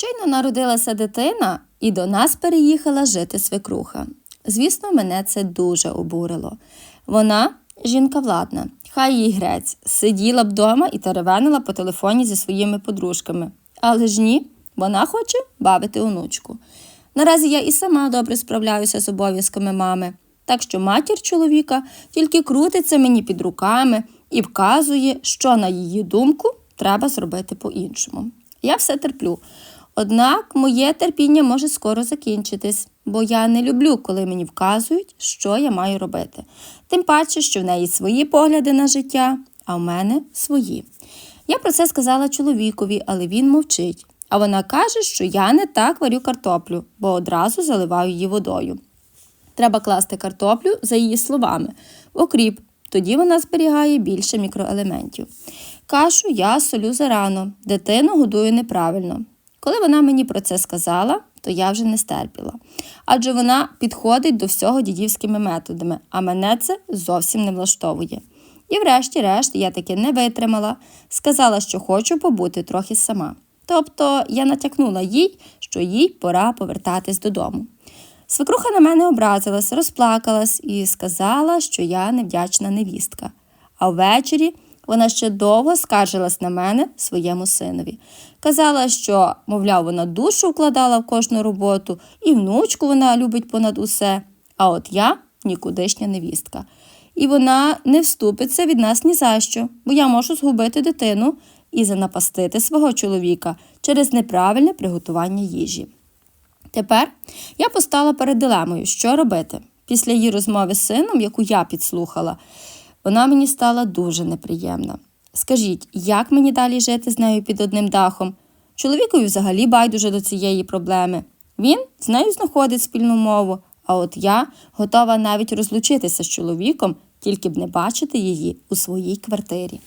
Щойно народилася дитина, і до нас переїхала жити свекруха. Звісно, мене це дуже обурило. Вона жінка владна, хай їй грець, сиділа б вдома і теревенила по телефоні зі своїми подружками. Але ж ні, вона хоче бавити онучку. Наразі я і сама добре справляюся з обов'язками мами, так що матір чоловіка тільки крутиться мені під руками і вказує, що, на її думку, треба зробити по-іншому. Я все терплю. Однак моє терпіння може скоро закінчитись, бо я не люблю, коли мені вказують, що я маю робити. Тим паче, що в неї свої погляди на життя, а в мене свої. Я про це сказала чоловікові, але він мовчить. А вона каже, що я не так варю картоплю, бо одразу заливаю її водою. Треба класти картоплю, за її словами, в окріп, тоді вона зберігає більше мікроелементів. Кашу я солю зарано, дитину годую неправильно. Коли вона мені про це сказала, то я вже не стерпіла. Адже вона підходить до всього дідівськими методами, а мене це зовсім не влаштовує. І врешті-решт я таки не витримала, сказала, що хочу побути трохи сама. Тобто я натякнула їй, що їй пора повертатись додому. Свекруха на мене образилась, розплакалась і сказала, що я невдячна невістка. А ввечері вона ще довго скаржилась на мене своєму синові. Казала, що, мовляв, вона душу вкладала в кожну роботу, і внучку вона любить понад усе. А от я нікудишня невістка. І вона не вступиться від нас ні за що, бо я можу згубити дитину і занапастити свого чоловіка через неправильне приготування їжі. Тепер я постала перед дилемою, що робити. Після її розмови з сином, яку я підслухала, вона мені стала дуже неприємна. Скажіть, як мені далі жити з нею під одним дахом? Чоловікові взагалі байдуже до цієї проблеми. Він з нею знаходить спільну мову, а от я готова навіть розлучитися з чоловіком, тільки б не бачити її у своїй квартирі.